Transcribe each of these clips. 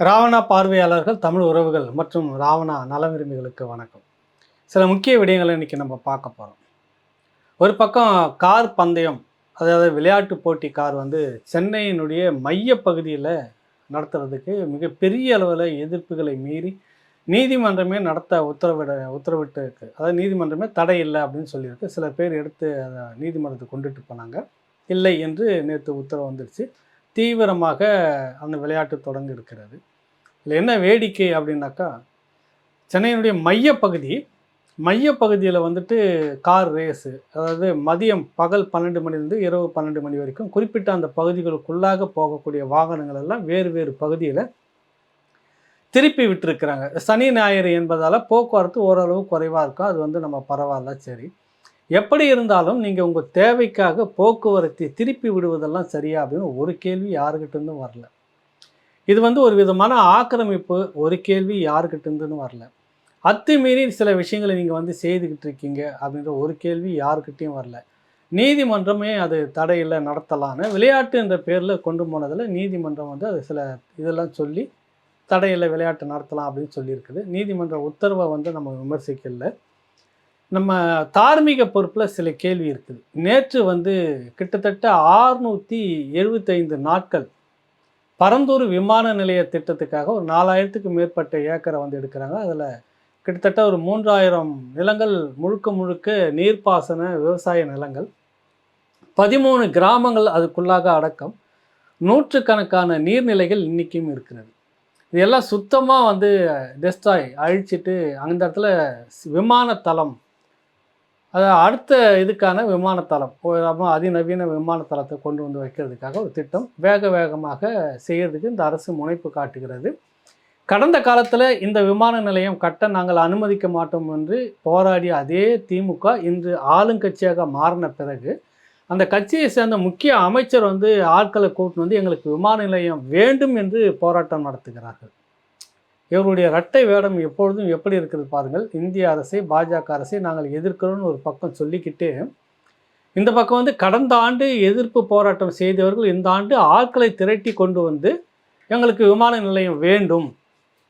ராவணா பார்வையாளர்கள் தமிழ் உறவுகள் மற்றும் ராவணா நல விரும்பிகளுக்கு வணக்கம். சில முக்கிய விடயங்களை இன்றைக்கி நம்ம பார்க்க போகிறோம் ஒரு பக்கம் கார் பந்தயம் அதாவது விளையாட்டு போட்டி கார் வந்து சென்னையினுடைய மைய பகுதியில் நடத்துறதுக்கு மிகப்பெரிய அளவில் எதிர்ப்புகளை மீறி நீதிமன்றமே நடத்த உத்தரவிட உத்தரவிட்டு இருக்கு அதாவது நீதிமன்றமே தடை இல்லை அப்படின்னு சொல்லியிருக்கு. சில பேர் எடுத்து அதை நீதிமன்றத்துக்கு கொண்டுட்டு போனாங்க. இல்லை என்று நேற்று உத்தரவு வந்துடுச்சு தீவிரமாக அந்த விளையாட்டு தொடங்க இருக்கிறது. இதில் என்ன வேடிக்கை அப்படின்னாக்கா சென்னையினுடைய மையப்பகுதி மையப்பகுதியில் வந்துட்டு கார் ரேஸு அதாவது மதியம் பகல் பன்னெண்டு மணிலேருந்து இரவு பன்னெண்டு மணி வரைக்கும் குறிப்பிட்ட அந்த பகுதிகளுக்குள்ளாக போகக்கூடிய வாகனங்கள் எல்லாம் வேறு வேறு பகுதியில் திருப்பி விட்டுருக்குறாங்க. சனி ஞாயிறு என்பதால் போக்குவரத்து ஓரளவு குறைவாக இருக்கும் அது வந்து நம்ம பரவாயில்ல சரி. எப்படி இருந்தாலும் நீங்கள் உங்கள் தேவைக்காக போக்குவரத்தை திருப்பி விடுவதெல்லாம் சரியா அப்படின்னு ஒரு கேள்வி யாருக்கிட்டேருந்தும் வரல. இது வந்து ஒரு விதமான ஆக்கிரமிப்பு ஒரு கேள்வி யாருக்கிட்டேருந்துன்னு வரல. அத்துமீறி சில விஷயங்களை நீங்கள் வந்து செய்துக்கிட்டு இருக்கீங்க அப்படின்ற ஒரு கேள்வி யாருக்கிட்டேயும் வரல. நீதிமன்றமே அது தடையில் நடத்தலான்னு விளையாட்டு என்ற பேரில் கொண்டு போனதில் நீதிமன்றம் வந்து அது சில இதெல்லாம் சொல்லி தடையில் விளையாட்டு நடத்தலாம் அப்படின்னு சொல்லியிருக்குது. நீதிமன்ற உத்தரவை வந்து நம்ம விமர்சிக்கல. நம்ம தார்மீக பொறுப்பில் சில கேள்வி இருக்குது. நேற்று வந்து கிட்டத்தட்ட ஆறுநூற்றி எழுபத்தைந்து நாட்கள் பரந்தூர் விமான நிலைய திட்டத்துக்காக ஒரு நாலாயிரத்துக்கு மேற்பட்ட ஏக்கரை வந்து எடுக்கிறாங்க. அதில் கிட்டத்தட்ட ஒரு மூன்றாயிரம் நிலங்கள் முழுக்க முழுக்க நீர்ப்பாசன விவசாய நிலங்கள் பதிமூணு கிராமங்கள் அதுக்குள்ளாக அடக்கம் நூற்றுக்கணக்கான நீர்நிலைகள் இன்றைக்கும் இருக்கிறது. இதெல்லாம் சுத்தமாக வந்து டெஸ்ட்ராய் அழிச்சிட்டு அந்த இடத்துல விமானத்தளம் அது அடுத்த இதுக்கான விமானத்தளம் அதிநவீன விமானத்தளத்தை கொண்டு வந்து வைக்கிறதுக்காக ஒரு திட்டம் வேக வேகமாக செய்கிறதுக்கு இந்த அரசு முனைப்பு காட்டுகிறது. கடந்த காலத்தில் இந்த விமான நிலையம் கட்ட நாங்கள் அனுமதிக்க மாட்டோம் என்று போராடிய அதே திமுக இன்று ஆளுங்கட்சியாக மாறின பிறகு அந்த கட்சியை சேர்ந்த முக்கிய அமைச்சர் வந்து ஆட்களை கூட்டின்னு வந்து எங்களுக்கு விமான நிலையம் வேண்டும் என்று போராட்டம் நடத்துகிறார்கள். இவருடைய இரட்டை வேடம் எப்பொழுதும் எப்படி இருக்குது பாருங்கள். இந்திய அரசை பாஜக அரசை நாங்கள் எதிர்க்கிறோம்னு ஒரு பக்கம் சொல்லிக்கிட்டு இந்த பக்கம் வந்து கடந்த ஆண்டு எதிர்ப்பு போராட்டம் செய்தவர்கள் இந்த ஆண்டு ஆட்களை திரட்டி கொண்டு வந்து எங்களுக்கு விமான நிலையம் வேண்டும்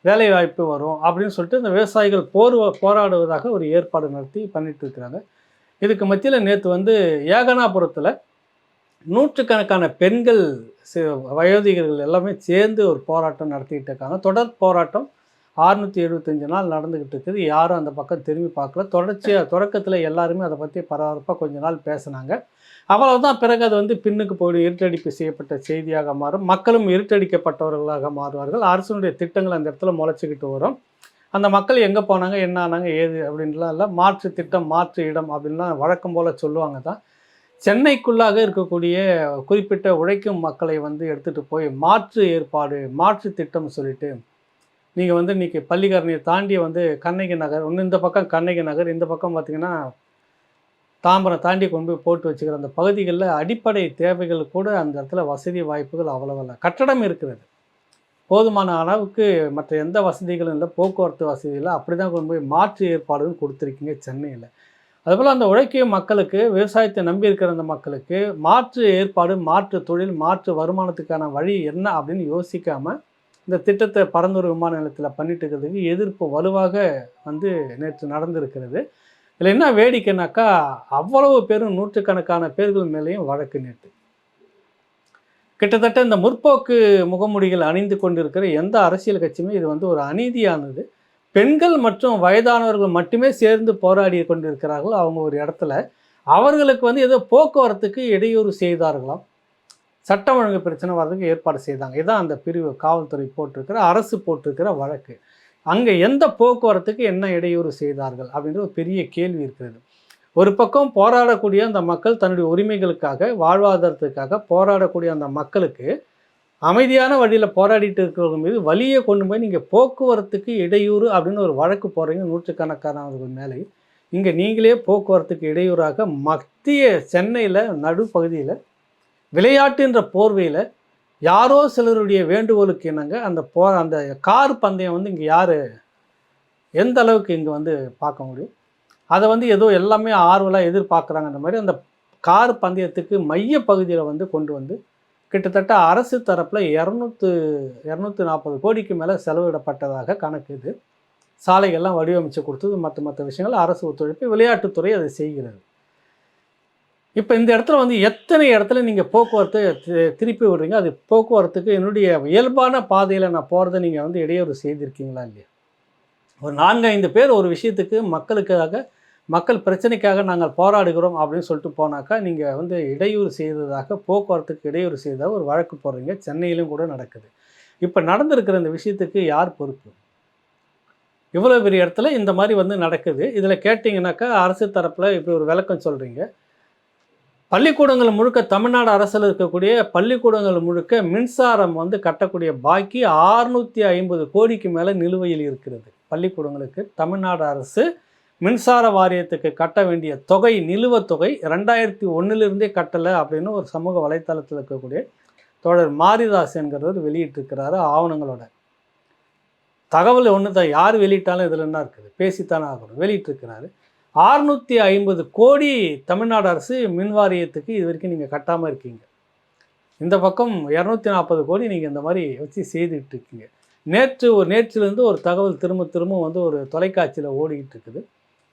வேலை வாய்ப்பு வரும் அப்படின்னு சொல்லிட்டு இந்த விவசாயிகள் போர் போராடுவதாக ஒரு ஏற்பாடு நடத்தி பண்ணிட்டு இருக்கிறாங்க. இதுக்கு மத்தியில் நேற்று வந்து ஏகனாபுரத்தில் நூற்றுக்கணக்கான பெண்கள் வயோதிகர்கள் எல்லாமே சேர்ந்து ஒரு போராட்டம் நடத்திக்கிட்டு இருக்காங்க. தொடர் போராட்டம் ஆறுநூற்றி எழுபத்தஞ்சு நாள் நடந்துக்கிட்டு இருக்குது. யாரும் அந்த பக்கம் திரும்பி பார்க்கல. தொடர்ச்சியாக தொடக்கத்தில் எல்லாருமே அதை பற்றி பரபரப்பாக கொஞ்ச நாள் பேசினாங்க. அவ்வளவுதான். பிறகு அது வந்து பின்னுக்கு போய் இருட்டடிப்பு செய்யப்பட்ட செய்தியாக மாறும். மக்களும் இருட்டடிக்கப்பட்டவர்களாக மாறுவார்கள். அரசனுடைய திட்டங்கள் அந்த இடத்துல முளைச்சிக்கிட்டு வரும். அந்த மக்கள் எங்கே போனாங்க என்ன ஆனாங்க ஏது அப்படின்லாம் இல்லை. மாற்று திட்டம் மாற்று இடம் அப்படின்லாம் வழக்கம் போல் சொல்லுவாங்க தான். சென்னைக்குள்ளாக இருக்கக்கூடிய குறிப்பிட்ட உழைக்கும் மக்களை வந்து எடுத்துகிட்டு போய் மாற்று ஏற்பாடு மாற்று திட்டம் சொல்லிட்டு நீங்கள் வந்து இன்றைக்கி பள்ளிக்கரணையை தாண்டி வந்து கண்ணகி நகர் ஒன்று இந்த பக்கம் கண்ணகி நகர் இந்த பக்கம் பார்த்திங்கன்னா தாம்பரம் தாண்டி கொண்டு போய் போட்டு வச்சுக்கிற அந்த பகுதிகளில் அடிப்படை தேவைகள் கூட அந்த இடத்துல வசதி வாய்ப்புகள் அவ்வளவல்ல. கட்டடம் இருக்கிறது. போதுமான அளவுக்கு மற்ற எந்த வசதிகளும் இல்லை போக்குவரத்து வசதி அப்படி தான் கொண்டு போய் மாற்று ஏற்பாடுன்னு கொடுத்துருக்கீங்க சென்னையில். அதுபோல் அந்த உழைக்கும் மக்களுக்கு விவசாயத்தை நம்பி இருக்கிற அந்த மக்களுக்கு மாற்று ஏற்பாடு மாற்று தொழில் மாற்று வருமானத்துக்கான வழி என்ன அப்படின்னு யோசிக்காமல் இந்த திட்டத்தை பரந்தூர் விமான நிலையத்தில் பண்ணிட்டு இருக்கிறதுக்கு எதிர்ப்பு வலுவாக வந்து நேற்று நடந்திருக்கிறது. இதில் என்ன வேடிக்கைனாக்கா அவ்வளவு பேரும் நூற்றுக்கணக்கான பேர்கள் மேலேயும் வழக்கு நேற்று. கிட்டத்தட்ட இந்த முற்போக்கு முகமுடிகள் அணிந்து கொண்டிருக்கிற எந்த அரசியல் கட்சியுமே இது வந்து ஒரு அநீதியானது. பெண்கள் மற்றும் வயதானவர்கள் மட்டுமே சேர்ந்து போராடி கொண்டிருக்கிறார்கள் அவங்க ஒரு இடத்துல. அவர்களுக்கு வந்து ஏதோ போக்குவரத்துக்கு இடையூறு செய்தார்களாம். சட்டம் ஒழுங்கு பிரச்சனை வர்றதுக்கு ஏற்பாடு செய்தாங்க. இதுதான் அந்த பிரிவு காவல்துறை போட்டிருக்கிற அரசு போட்டிருக்கிற வழக்கு. அங்கே எந்த போக்குவரத்துக்கு என்ன இடையூறு செய்தார்கள் அப்படின்ற ஒரு பெரிய கேள்வி இருக்கிறது. ஒரு பக்கம் போராடக்கூடிய அந்த மக்கள் தன்னுடைய உரிமைகளுக்காக வாழ்வாதாரத்துக்காக போராடக்கூடிய அந்த மக்களுக்கு அமைதியான வழியில் போராடிட்டு இருக்கிறவங்க மீது வழியை கொண்டு போய் நீங்கள் போக்குவரத்துக்கு இடையூறு அப்படின்னு ஒரு வழக்கு போடுறீங்க. நூற்றுக்கணக்கானவர்கள் மேலே இங்கே நீங்களே போக்குவரத்துக்கு இடையூறாக மத்திய சென்னையில் நடுப்பகுதியில் விளையாட்டுன்ற போர்வையில் யாரோ சிலருடைய வேண்டுகோளுக்கு என்னங்க அந்த போ அந்த கார் பந்தயம் வந்து இங்கே யார் எந்த அளவுக்கு இங்கே வந்து பார்க்க முடியும்? அதை வந்து ஏதோ எல்லாமே ஆர்வலாக எதிர்பார்க்குறாங்கன்ற மாதிரி அந்த கார் பந்தயத்துக்கு மைய பகுதியில் வந்து கொண்டு வந்து கிட்டத்தட்ட அரசு தரப்பில் இரநூத்து இரநூத்தி நாற்பது கோடிக்கு மேலே செலவிடப்பட்டதாக கணக்கு இது. சாலைகள்லாம் வடிவமைச்சு கொடுத்தது மற்ற மற்ற விஷயங்கள் அரசு ஒத்துழைப்பு விளையாட்டுத்துறை அதை செய்கிறது. இப்போ இந்த இடத்துல வந்து எத்தனை இடத்துல நீங்கள் போக்குவரத்து தி- திருப்பி விடுறீங்க? அது போக்குவரத்துக்கு என்னுடைய இயல்பான பாதையில் நான் போகிறத நீங்கள் வந்து இடையூறு செய்திருக்கீங்களா இல்லையா? ஒரு நான்கு ஐந்து பேர் ஒரு விஷயத்துக்கு மக்களுக்காக மக்கள் பிரச்சனைக்காக நாங்கள் போராடுகிறோம் அப்படின்னு சொல்லிட்டு போனாக்கா நீங்கள் வந்து இடையூறு செய்ததாக போக்குவரத்துக்கு இடையூறு செய்ததாக ஒரு வழக்கு போடுறீங்க. சென்னையிலும் கூட நடக்குது. இப்போ நடந்திருக்கிற இந்த விஷயத்துக்கு யார் பொறுப்பு? இவ்வளோ பெரிய இடத்துல இந்த மாதிரி வந்து நடக்குது. இதில் கேட்டிங்கனாக்கா அரசு தரப்பில் இப்படி ஒரு விளக்கம் சொல்கிறீங்க பள்ளிக்கூடங்கள் முழுக்க தமிழ்நாடு அரசில் இருக்கக்கூடிய பள்ளிக்கூடங்கள் முழுக்க மின்சாரம் வந்து கட்டக்கூடிய பாக்கி ஆறுநூற்றி ஐம்பது கோடிக்கு மேலே நிலுவையில் இருக்கிறது. பள்ளிக்கூடங்களுக்கு தமிழ்நாடு அரசு மின்சார வாரியத்துக்கு கட்ட வேண்டிய தொகை நிலுவத் தொகை ரெண்டாயிரத்தி ஒன்றிலிருந்தே கட்டலை அப்படின்னு ஒரு சமூக வலைத்தளத்தில் இருக்கக்கூடிய தோழர் மாரிதாஸ் என்கிறவர் வெளியிட்டிருக்கிறாரு ஆவணங்களோட. தகவல் ஒன்று தான் யார் வெளியிட்டாலும் இதில் என்ன இருக்குது? பேசித்தானே ஆகணும். வெளியிட்டிருக்கிறாரு. ஆறுநூற்றி ஐம்பது கோடி தமிழ்நாடு அரசு மின் வாரியத்துக்கு இது வரைக்கும் நீங்கள் கட்டாமல் இருக்கீங்க. இந்த பக்கம் இரநூத்தி நாற்பது கோடி நீங்கள் இந்த மாதிரி வச்சு செய்துக்கிட்டு இருக்கீங்க. நேற்று ஒரு நேற்றிலிருந்து ஒரு தகவல் திரும்ப திரும்ப வந்து ஒரு தொலைக்காட்சியில் ஓடிக்கிட்டு இருக்குது.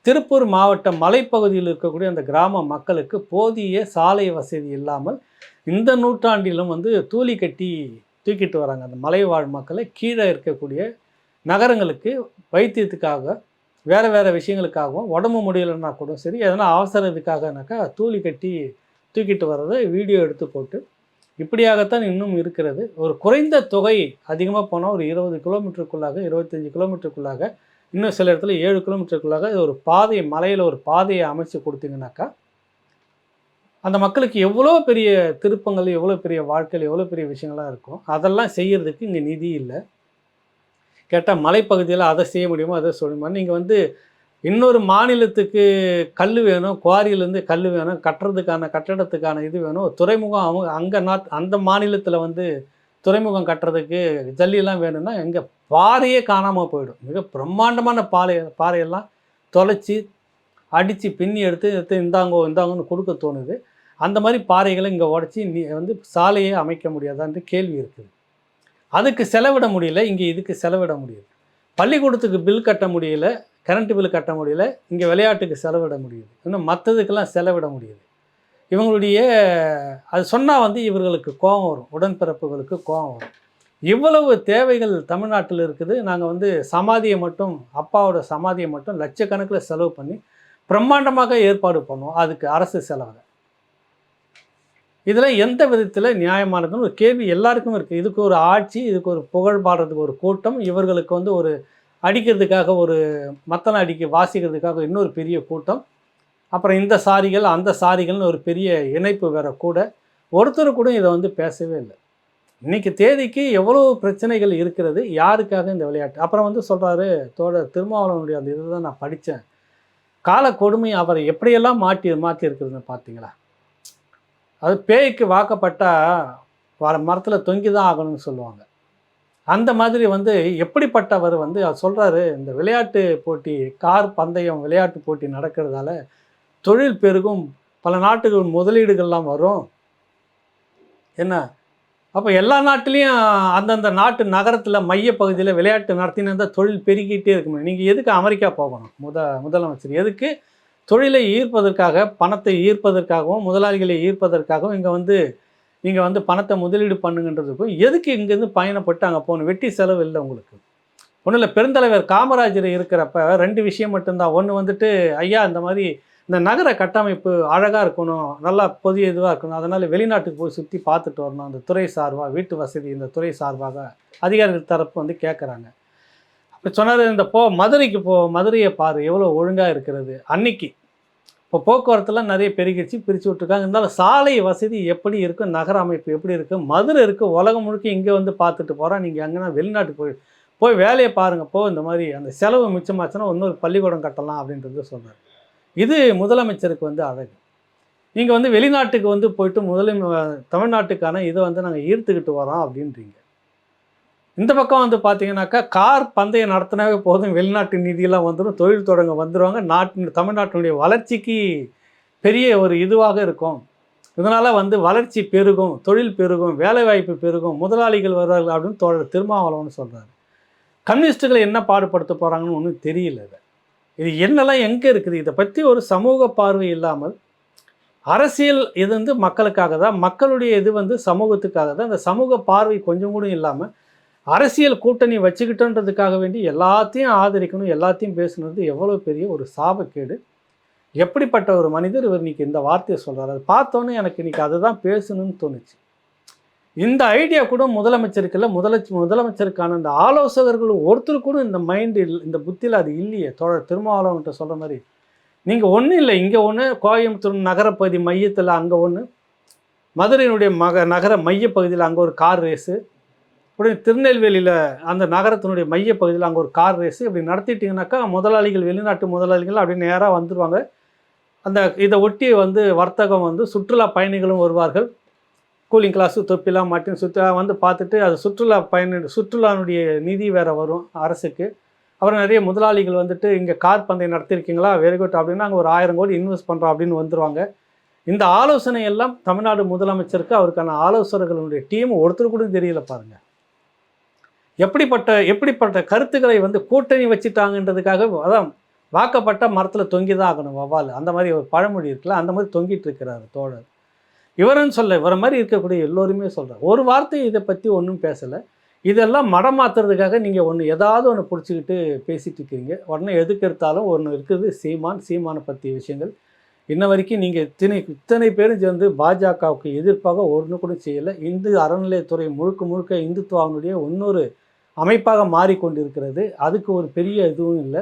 திருப்பூர் மாவட்டம் மலைப்பகுதியில் இருக்கக்கூடிய அந்த கிராம மக்களுக்கு போதிய சாலை வசதி இல்லாமல் இந்த நூற்றாண்டிலும் வந்து தூளி கட்டி தூக்கிட்டு வராங்க. அந்த மலைவாழ் மக்களை கீழே இருக்கக்கூடிய நகரங்களுக்கு வைத்தியத்துக்காக வேறு வேறு விஷயங்களுக்காகவும் உடம்பு முடியலைன்னா கூட சரி எதனா அவசர இதுக்காகனாக்கா தூளி கட்டி தூக்கிட்டு வர்றதை வீடியோ எடுத்து போட்டு இப்படியாகத்தான் இன்னும் இருக்கிறது. ஒரு குறைந்த தொகை அதிகமாக போனால் ஒரு இருபது கிலோமீட்டருக்குள்ளாக இருபத்தஞ்சி கிலோமீட்டருக்குள்ளாக இன்னும் சில இடத்துல ஏழு கிலோமீட்டருக்குள்ளாக இது ஒரு பாதையை மலையில் ஒரு பாதையை அமைச்சு கொடுத்தீங்கன்னாக்கா அந்த மக்களுக்கு எவ்வளோ பெரிய திருப்பங்கள் எவ்வளோ பெரிய வாழ்க்கையில் எவ்வளோ பெரிய விஷயங்களாக இருக்கும் அதெல்லாம் செய்கிறதுக்கு இங்கே நிதி இல்லை. கேட்டால் மலைப்பகுதியில் அதை செய்ய முடியுமோ அதை சொல்ல முடியுமா. நீங்கள் வந்து இன்னொரு மாநிலத்துக்கு கல் வேணும் குவாரியிலேருந்து கல் வேணும் கட்டுறதுக்கான கட்டடத்துக்கான இது வேணும் துறைமுகம் அவங்க அங்கே நாட் அந்த மாநிலத்தில் வந்து துறைமுகம் கட்டுறதுக்கு ஜல்லியெல்லாம் வேணும்னா எங்கே பாறையே காணாமல் போயிடும். மிக பிரம்மாண்டமான பாறை பாறையெல்லாம் தொலைச்சி அடித்து பின்னி எடுத்து எடுத்து இந்தாங்கோ இந்தாங்கன்னு கொடுக்க தோணுது. அந்த மாதிரி பாறைகளை இங்கே உடச்சி நீ வந்து சாலையே அமைக்க முடியாதான்ற கேள்வி இருக்குது. அதுக்கு செலவிட முடியல இங்கே இதுக்கு செலவிட முடியுது பள்ளிக்கூடத்துக்கு பில் கட்ட முடியல கரண்ட் பில் கட்ட முடியல இங்கே விளையாட்டுக்கு செலவிட முடியுது இன்னும் மற்றதுக்கெல்லாம் செலவிட முடியுது இவங்களுடைய அது சொன்னால் வந்து இவர்களுக்கு கோபம் வரும். உடன்பிறப்புகளுக்கு கோபம் வரும். இவ்வளவு தேவைகள் தமிழ்நாட்டில் இருக்குது. நாங்கள் வந்து சமாதியை மட்டும் அப்பாவோட சமாதியை மட்டும் லட்சக்கணக்கில் செலவு பண்ணி பிரம்மாண்டமாக ஏற்பாடு பண்ணுவோம். அதுக்கு அரசு செலவில் இதில் எந்த விதத்தில் நியாயமானதுன்னு ஒரு கேள்வி எல்லாருக்கும் இருக்குது. இதுக்கு ஒரு ஆட்சி இதுக்கு ஒரு புகழ் பாடுறதுக்கு ஒரு கூட்டம் இவர்களுக்கு வந்து ஒரு அடிக்கிறதுக்காக ஒரு மத்தனை அடிக்க வாசிக்கிறதுக்காக இன்னொரு பெரிய கூட்டம். அப்புறம் இந்த சாரிகள் அந்த சாரிகள்னு ஒரு பெரிய இணைப்பு வேற கூட. ஒருத்தர் கூட இதை வந்து பேசவே இல்லை. இன்னைக்கு தேதிக்கு எவ்வளோ பிரச்சனைகள் இருக்கிறது யாருக்காக இந்த விளையாட்டு? அப்புறம் வந்து சொல்கிறாரு தோழர் திருமாவளவனுடைய அந்த இதுதான் நான் படித்தேன். கால கொடுமை அவரை எப்படியெல்லாம் மாட்டி மாற்றி இருக்கிறதுன்னு பார்த்தீங்களா? அது பேய்க்கு வாக்கப்பட்டால் வர மரத்தில் தொங்கி தான் ஆகணும்னு சொல்லுவாங்க. அந்த மாதிரி வந்து எப்படிப்பட்டவர் வந்து அவர் சொல்கிறாரு இந்த விளையாட்டு போட்டி கார் பந்தயம் விளையாட்டு போட்டி நடக்கிறதால தொழில் பெருகும் பல நாட்டுகள் முதலீடுகள்லாம் வரும். என்ன? அப்போ எல்லா நாட்டிலையும் அந்தந்த நாட்டு நகரத்தில் மையப்பகுதியில் விளையாட்டு நடத்தினா தான் தொழில் பெருகிட்டே இருக்கும் நீங்கள் எதுக்கு அமெரிக்கா போகணும்? முத முதலமைச்சர் எதுக்கு? தொழிலை ஈர்ப்பதற்காக பணத்தை ஈர்ப்பதற்காகவும் முதலாளிகளை ஈர்ப்பதற்காகவும் இங்கே வந்து நீங்கள் வந்து பணத்தை முதலீடு பண்ணுங்கன்றதுக்கும் எதுக்கு இங்கேருந்து பயணப்பட்டு அங்கே போகணும்? வெட்டி செலவு இல்லை உங்களுக்கு. ஒன்றும் இல்லை பெருந்தலைவர் காமராஜர் இருக்கிறப்ப ரெண்டு விஷயம் மட்டும்தான். ஒன்று வந்துட்டு ஐயா இந்த மாதிரி இந்த நகர கட்டமைப்பு அழகாக இருக்கணும் நல்லா புதிய இதுவாக இருக்கணும் அதனால் வெளிநாட்டுக்கு போய் சுற்றி பார்த்துட்டு வரணும். அந்த துறை சார்பாக வீட்டு வசதி இந்த துறை சார்பாக அதிகாரிகள் தரப்பு வந்து கேட்குறாங்க அப்போ சொன்னார் இந்த போ மதுரைக்கு போ மதுரையை பாரு எவ்வளோ ஒழுங்காக இருக்கிறது. அன்னைக்கு இப்போ போக்குவரத்துலாம் நிறைய பெருகிடுச்சு பிரித்து விட்ருக்காங்க இருந்தாலும் சாலை வசதி எப்படி இருக்கும் நகர அமைப்பு எப்படி இருக்குது மதுரை இருக்குது உலகம் முழுக்க இங்கே வந்து பார்த்துட்டு போகிறோம் நீங்கள் அங்கேனா வெளிநாட்டுக்கு போய் போய் வேலையை பாருங்கள் போ இந்த மாதிரி அந்த செலவு மிச்சமாச்சுன்னா இன்னொரு பள்ளிக்கூடம் கட்டலாம் அப்படின்றது சொன்னார் இது முதலமைச்சருக்கு வந்து அழகு. நீங்கள் வந்து வெளிநாட்டுக்கு வந்து போயிட்டு முதலில் தமிழ்நாட்டுக்கான இதை வந்து நாங்கள் ஈர்த்துக்கிட்டு வரோம் அப்படின்றீங்க. இந்த பக்கம் வந்து பார்த்தீங்கன்னாக்கா கார் பந்தயம் நடத்தினாவே போதும் வெளிநாட்டு நிதியெல்லாம் வந்துடும் தொழில் தொடங்க வந்துடுவாங்க நாட்டின் தமிழ்நாட்டினுடைய வளர்ச்சிக்கு பெரிய ஒரு இதுவாக இருக்கும். இதனால் வந்து வளர்ச்சி பெருகும் தொழில் பெருகும் வேலைவாய்ப்பு பெருகும் முதலாளிகள் வருவார்கள் அப்படின்னு தோழர் திருமாவளவன் சொல்கிறாரு கம்யூனிஸ்ட்டுகளை என்ன பாடுபடுத்த போகிறாங்கன்னு ஒன்றும் தெரியல இது என்னெல்லாம் எங்கே இருக்குது? இதை பற்றி ஒரு சமூக பார்வை இல்லாமல் அரசியல் இது வந்து மக்களுக்காக தான் மக்களுடைய இது வந்து சமூகத்துக்காக தான் அந்த சமூக பார்வை கொஞ்சம் கூட இல்லாமல் அரசியல் கூட்டணி வச்சுக்கிட்டோன்றதுக்காக வேண்டி எல்லாத்தையும் ஆதரிக்கணும் எல்லாத்தையும் பேசுனது எவ்வளோ பெரிய ஒரு சாபக்கேடு. எப்படிப்பட்ட ஒரு மனிதர் இவர் இன்னைக்கு இந்த வார்த்தையை சொல்கிறார் அதை பார்த்தோன்னே எனக்கு இன்னைக்கு அதுதான் பேசணும்னு தோணுச்சு. இந்த ஐடியா கூட முதலமைச்சருக்குல்ல முதலமைச்சர் முதலமைச்சருக்கான அந்த ஆலோசகர்கள் ஒருத்தர் கூட இந்த மைண்டு இந்த புத்தியில் அது இல்லையே. தோழர் திருமாவளவன்ட்ட சொல்கிற மாதிரி நீங்கள் ஒன்றும் இல்லை இங்கே ஒன்று கோயம்புத்தூர் நகரப்பகுதி மையத்தில் அங்கே ஒன்று மதுரையினுடைய மக நகர மையப்பகுதியில் அங்கே ஒரு கார் ரேஸு இப்படி திருநெல்வேலியில் அந்த நகரத்தினுடைய மையப்பகுதியில் அங்கே ஒரு கார் ரேஸு இப்படி நடத்திட்டிங்கனாக்கா முதலாளிகள் வெளிநாட்டு முதலாளிகள் அப்படி நேராக வந்துடுவாங்க அந்த இதை ஒட்டி வந்து வர்த்தகம் வந்து சுற்றுலா பயணிகளும் வருவார்கள். கூலிங் கிளாஸு தொப்பிலாம் மாட்டின்னு சுற்றுலா வந்து பார்த்துட்டு அது சுற்றுலா பயணி சுற்றுலானுடைய நிதி வேறு வரும் அரசுக்கு. அப்புறம் நிறைய முதலாளிகள் வந்துட்டு இங்கே கார் பந்தயம் நடத்திருக்கீங்களா? வெரி குட் அப்படின்னா அங்கே ஒரு ஆயிரம் கோடி இன்வெஸ்ட் பண்ணுறோம் அப்படின்னு வந்துடுவாங்க இந்த ஆலோசனை எல்லாம் தமிழ்நாடு முதலமைச்சருக்கு அவருக்கான ஆலோசகர்களுடைய டீம் ஒருத்தர் கூட தெரியல பாருங்கள் எப்படிப்பட்ட எப்படிப்பட்ட கருத்துக்களை வந்து கூட்டணி வச்சுட்டாங்கன்றதுக்காக அதான் வாக்கப்பட்ட மரத்தில் தொங்கி தான் ஆகணும் வவால். அந்த மாதிரி ஒரு பழமொழி இருக்குல்ல அந்த மாதிரி தொங்கிட்டு இருக்கிறார் தோழர். இவருன்னு சொல்ல இவரை மாதிரி இருக்கக்கூடிய எல்லோருமே சொல்கிறார் ஒரு வார்த்தை இதை பற்றி ஒன்றும் பேசலை. இதெல்லாம் மடம் மாற்றுறதுக்காக நீங்கள் ஒன்று ஏதாவது ஒன்று பிடிச்சிக்கிட்டு பேசிகிட்டு இருக்கீங்க. உடனே எதுக்கு எடுத்தாலும் ஒன்று இருக்குது. சீமான் சீமானை பற்றிய விஷயங்கள். இன்ன வரைக்கும் நீங்கள் இத்தனை இத்தனை பேரும் சேர்ந்து பாஜகவுக்கு எதிர்ப்பாக ஒன்று கூட செய்யலை. இந்து அறநிலையத்துறை முழுக்க முழுக்க இந்துத்துவாவினுடைய இன்னொரு அமைப்பாக மாறிக்கொண்டிருக்கிறது. அதுக்கு ஒரு பெரிய இதுவும் இல்லை.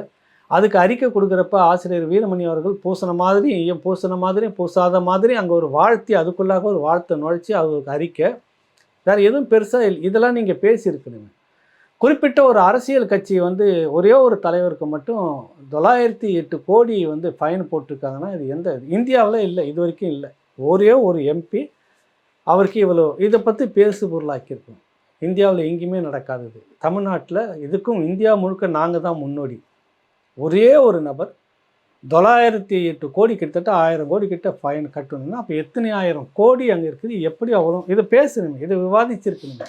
அதுக்கு அறிக்கை கொடுக்குறப்ப ஆசிரியர் வீரமணி அவர்கள் பூசண மாதிரி ஏன் பூசின மாதிரி பூசாத மாதிரி அங்கே ஒரு வாழ்த்தி அதுக்குள்ளாக ஒரு வாழ்த்தை நுழைச்சி அவருக்கு அறிக்கை. வேறு எதுவும் பெருசாக இல்லை இதெல்லாம் நீங்கள் பேசியிருக்கணுங்க குறிப்பிட்ட ஒரு அரசியல் கட்சி வந்து ஒரே ஒரு தலைவருக்கு மட்டும் தொள்ளாயிரத்தி எட்டு கோடி வந்து ஃபைன் போட்டிருக்காங்கன்னா இது எந்த இந்தியாவில் இல்லை இது வரைக்கும் இல்லை. ஒரே ஒரு எம்பி அவருக்கு இவ்வளோ இதை பற்றி பேசு பொருளாக்கியிருக்கோம். இந்தியாவில் எங்கேயுமே நடக்காதது. தமிழ்நாட்டில் இதுக்கும் இந்தியா முழுக்க நாங்கள் தான் முன்னோடி. ஒரே ஒரு நபர் தொள்ளாயிரத்தி எட்டு கோடி கிட்டத்தட்ட ஆயிரம் கோடி கிட்ட ஃபைன் கட்டணும்னா அப்போ எத்தனை ஆயிரம் கோடி அங்கே இருக்குது? எப்படி அவ்வளோ? இதை பேசணுமே இதை விவாதிச்சிருக்கணுங்க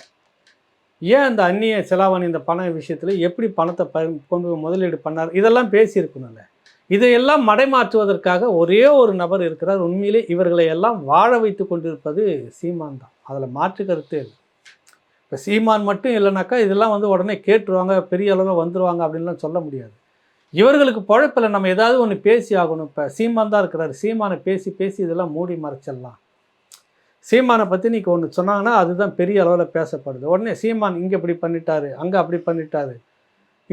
ஏன் அந்த அந்நிய செலாவணி இந்த பண விஷயத்தில் எப்படி பணத்தை ப கொண்டு போய் முதலீடு பண்ணார்? இதெல்லாம் பேசியிருக்கணும்ல. இதையெல்லாம் மடைமாற்றுவதற்காக ஒரே ஒரு நபர் இருக்கிறார். உண்மையிலே இவர்களை எல்லாம் வாழ வைத்து கொண்டிருப்பது சீமான் தான். அதில் மாற்று கருத்தே இல்லை. இப்போ சீமான் மட்டும் இல்லைனாக்கா இதெல்லாம் வந்து உடனே கேட்டுருவாங்க பெரிய அளவில் வந்துருவாங்க அப்படின்லாம் சொல்ல முடியாது. இவர்களுக்கு பழப்பில் நம்ம ஏதாவது ஒன்று பேசி ஆகணும். இப்போ சீமான் தான் இருக்கிறாரு. சீமானை பேசி பேசி இதெல்லாம் மூடி மறைச்சிடலாம். சீமானை பற்றி நீங்கள் ஒன்று சொன்னாங்கன்னா அதுதான் பெரிய அளவில் பேசப்படுது. உடனே சீமான் இங்கே இப்படி பண்ணிட்டாரு அங்கே அப்படி பண்ணிட்டாரு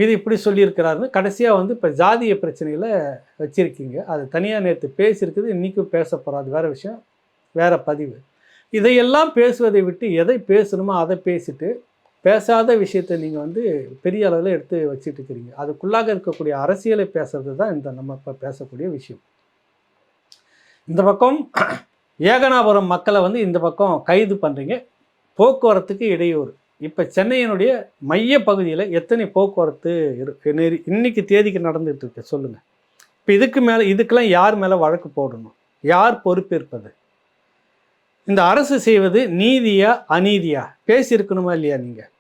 இது இப்படி சொல்லியிருக்கிறாருன்னு கடைசியாக வந்து இப்போ ஜாதிய பிரச்சனையில் வச்சுருக்கீங்க. அது தனியாக நேற்று பேசியிருக்குது இன்றைக்கும் பேச போகிறோம் அது வேறு விஷயம் வேறு பதிவு. இதையெல்லாம் பேசுவதை விட்டு எதை பேசணுமோ அதை பேசிட்டு பேசாத விஷயத்தை நீங்கள் வந்து பெரிய அளவில் எடுத்து வச்சுட்டு இருக்கிறீங்க அதுக்குள்ளாக இருக்கக்கூடிய அரசியலை பேசுறது தான் இந்த நம்ம இப்போ பேசக்கூடிய விஷயம். இந்த பக்கம் ஏகனாபுரம் மக்களை வந்து இந்த பக்கம் கைது பண்ணுறீங்க போக்குவரத்துக்கு இடையூறு. இப்போ சென்னையினுடைய மைய பகுதியில் எத்தனை போக்குவரத்து இருக்கு நெறி இன்னைக்கு தேதிக்கு நடந்துகிட்டு இருக்கு சொல்லுங்கள் இப்போ இதுக்கு மேலே இதுக்கெல்லாம் யார் மேலே வழக்கு போடணும்? யார் பொறுப்பேற்பது? இந்த அரசு செய்வது நீதியா அநீதியா? பேசியிருக்கணுமா இல்லையா நீங்கள்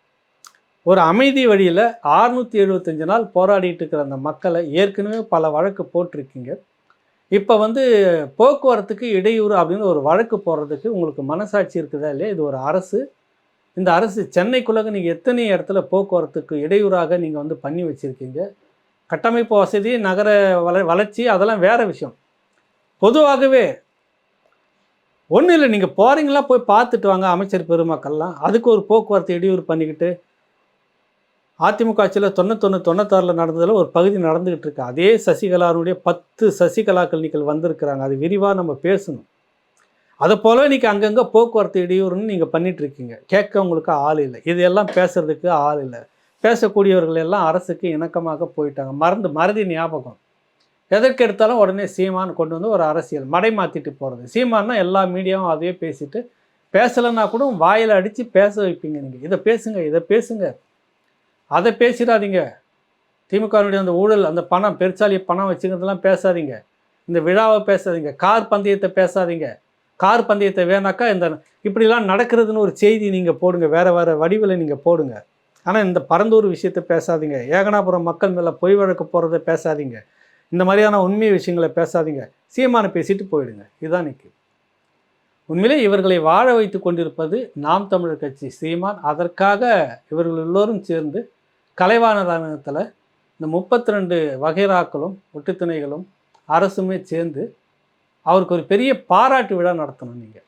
ஒரு அமைதி வழியில் அறுநூற்றி எழுபத்தஞ்சு நாள் போராடிட்டு இருக்கிற அந்த மக்களை ஏற்கனவே பல வழக்கு போட்டிருக்கீங்க. இப்போ வந்து போக்குவரத்துக்கு இடையூறு அப்படின்னு ஒரு வழக்கு போடுறதுக்கு உங்களுக்கு மனசாட்சி இருக்குதா இல்லையா? இது ஒரு அரசு. இந்த அரசு சென்னைக்குள்ளே நீங்கள் எத்தனை இடத்துல போக்குவரத்துக்கு இடையூறாக நீங்கள் வந்து பண்ணி வச்சுருக்கீங்க? கட்டமைப்பு வசதி நகர வள வளர்ச்சி அதெல்லாம் வேறு விஷயம். பொதுவாகவே ஒன்றும் இல்லை நீங்கள் போகிறீங்களா போய் பார்த்துட்டு வாங்க அமைச்சர் பெருமக்கள்லாம். அதுக்கு ஒரு போக்குவரத்து இடையூறு பண்ணிக்கிட்டு அதிமுக ஆட்சியில் தொண்ணூத்தொன்று தொண்ணூத்தாறில் நடந்ததில் ஒரு பகுதி நடந்துக்கிட்டு இருக்கு. அதே சசிகலாருடைய பத்து சசிகலாக்கள் நீங்கள் வந்திருக்கிறாங்க. அது விரிவாக நம்ம பேசணும். அதை போல இன்றைக்கி அங்கங்கே போக்குவரத்து இடையூறுன்னு நீங்கள் பண்ணிகிட்ருக்கீங்க கேட்க உங்களுக்கு ஆள் இல்லை. இதையெல்லாம் பேசுறதுக்கு ஆள் இல்லை. பேசக்கூடியவர்கள் எல்லாம் அரசுக்கு இணக்கமாக போயிட்டாங்க. மறந்து மறதி ஞாபகம். எதற்கு எடுத்தாலும் உடனே சீமான் கொண்டு வந்து ஒரு அரசியல் மடை மாற்றிட்டு போகிறது சீமான்னா எல்லா மீடியாவும் அதையே பேசிட்டு பேசலைன்னா கூட வாயில் அடித்து பேச வைப்பீங்க நீங்கள் இதை பேசுங்க இதை பேசுங்க. அதை பேசிடாதீங்க. திமுகவினுடைய அந்த ஊழல் அந்த பணம் பெருச்சாலி பணம் வச்சுக்கிறதெல்லாம் பேசாதீங்க. இந்த விழாவை பேசாதீங்க. கார் பந்தயத்தை பேசாதீங்க. கார் பந்தயத்தை வேணாக்கா இந்த இப்படிலாம் நடக்கிறதுன்னு ஒரு செய்தி நீங்கள் போடுங்க. வேறு வேறு வடிவில் நீங்கள் போடுங்க. ஆனால் இந்த பரந்தூர் விஷயத்தை பேசாதீங்க. ஏகனாபுரம் மக்கள் மேலே பொய் வழக்கு போகிறத பேசாதீங்க. இந்த மாதிரியான உண்மை விஷயங்களை பேசாதீங்க. சீமானை பேசிட்டு போயிடுங்க. இதுதான் நிற்கும் உண்மையிலே இவர்களை வாழ வைத்து கொண்டிருப்பது நாம் தமிழர் கட்சி சீமான். அதற்காக இவர்கள் எல்லோரும் சேர்ந்து கலைவாணராங்கத்தில் இந்த முப்பத்தி ரெண்டு வகைராக்களும் ஒட்டுத்துணைகளும் அரசுமே சேர்ந்து அவருக்கு ஒரு பெரிய பாராட்டு விழா நடத்தணும் நீங்கள்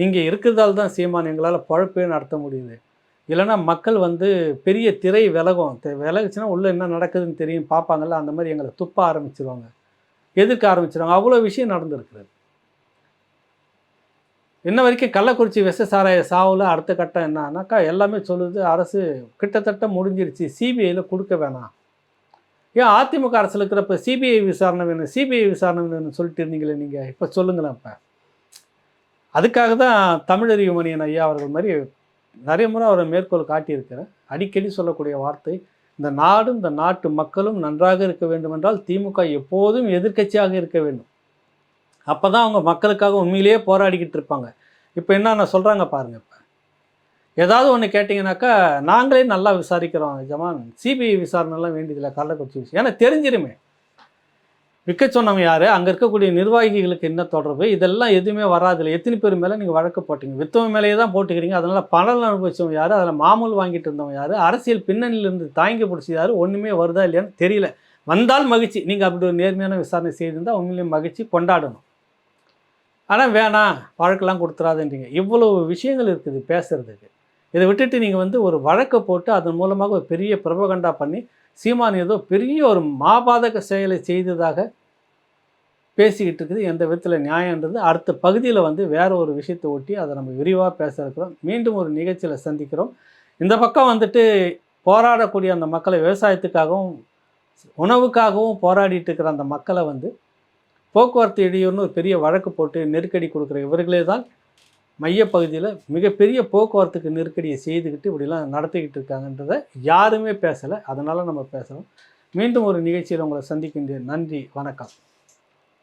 நீங்கள் இருக்கிறதால தான் சீமான் எங்களால் பழப்பே நடத்த முடியுது. இல்லைன்னா மக்கள் வந்து பெரிய திரை விலகும். விலகுச்சுன்னா உள்ளே என்ன நடக்குதுன்னு தெரியும் பார்ப்பாங்கல்ல அந்த மாதிரி எங்களை துப்ப ஆரம்பிச்சிருவாங்க. எதிர்க்க ஆரம்பிச்சிருவாங்க. அவ்வளோ விஷயம் நடந்திருக்கிறது. இன்ன வரைக்கும் கள்ளக்குறிச்சி விஷ சாராய சாவில் அடுத்த கட்டம் என்னன்னாக்கா எல்லாமே சொல்லுது அரசு கிட்டத்தட்ட முடிஞ்சிருச்சு சிபிஐயில் கொடுக்க வேணாம். ஏன் அதிமுக அரசில் இருக்கிறப்ப சிபிஐ விசாரணை வேணும் சிபிஐ விசாரணை வேணும்னு சொல்லிட்டு இருந்தீங்களே நீங்கள் இப்போ சொல்லுங்களேன் இப்போ அதுக்காக தான் தமிழறிவு மணியன் ஐயா அவர்கள் மாதிரி நிறைய முறை அவரை மேற்கோள் காட்டியிருக்கிறேன். அடிக்கடி சொல்லக்கூடிய வார்த்தை இந்த நாடும் இந்த நாட்டு மக்களும் நன்றாக இருக்க வேண்டுமென்றால் திமுக எப்போதும் எதிர்க்கட்சியாக இருக்க வேண்டும். அப்போ தான் அவங்க மக்களுக்காக உண்மையிலேயே போராடிக்கிட்டு இருப்பாங்க. இப்போ என்னென்ன சொல்கிறாங்க பாருங்கள் இப்போ. ஏதாவது ஒன்று கேட்டிங்கனாக்கா நாங்களே நல்லா விசாரிக்கிறோம் ஜமான். சிபிஐ விசாரணைலாம் வேண்டியதில்லை கள்ளக்குறிச்சி விஷயம் ஏன்னா தெரிஞ்சிருமே. விற்க சொன்னவங்க யார்? அங்கே இருக்கக்கூடிய நிர்வாகிகளுக்கு என்ன தொடர்பு? இதெல்லாம் எதுவுமே வராதில்லை எத்தனை பேர் மேலே நீங்கள் வழக்கு போட்டீங்க? வித்தவன் மேலேயே தான் போட்டுக்கிறீங்க. அதனால் பணம் அனுபவிச்சவங்க யார்? அதில் மாமூல் வாங்கிட்டு இருந்தவங்க யார்? அரசியல் பின்னணியிலிருந்து தாங்கி பிடிச்சி யார்? ஒன்றுமே வருதா இல்லையான்னு தெரியல. வந்தால் மகிழ்ச்சி. நீங்கள் அப்படி ஒரு நேர்மையான விசாரணை செய்திருந்தால் உண்மையிலேயே மகிழ்ச்சி கொண்டாடணும். ஆனால் வேணாம். வழக்கெல்லாம் கொடுத்துறாதுன்றீங்க. இவ்வளோ விஷயங்கள் இருக்குது பேசுகிறதுக்கு இதை விட்டுட்டு நீங்கள் வந்து ஒரு வழக்கை போட்டு அதன் மூலமாக ஒரு பெரிய பிரபகண்டா பண்ணி சீமான் ஏதோ பெரிய ஒரு மாபாதக செயலை செய்ததாக பேசிக்கிட்டு இருக்குது. எந்த விதத்தில் நியாயன்றது அடுத்த பகுதியில் வந்து வேறு ஒரு விஷயத்தை ஒட்டி அதை நம்ம விரிவாக பேச இருக்கிறோம். மீண்டும் ஒரு நிகழ்ச்சியில் சந்திக்கிறோம். இந்த பக்கம் வந்துட்டு போராடக்கூடிய அந்த மக்களை விவசாயத்துக்காகவும் உணவுக்காகவும் போராடிட்டு இருக்கிற அந்த மக்களை வந்து போக்குவரத்து இடையூறுன்னு ஒரு பெரிய வழக்கு போட்டு நெருக்கடி கொடுக்குற இவர்களே தான். மையப்பகுதியில் மிகப்பெரிய போக்குவரத்துக்கு நெருக்கடியை செய்துக்கிட்டு இப்படிலாம் நடத்திக்கிட்டு இருக்காங்கன்றதை யாருமே பேசலை. அதனால் நம்ம பேசுகிறோம் மீண்டும் ஒரு நிகழ்ச்சியில் உங்களை சந்திக்கின்ற நன்றி வணக்கம்.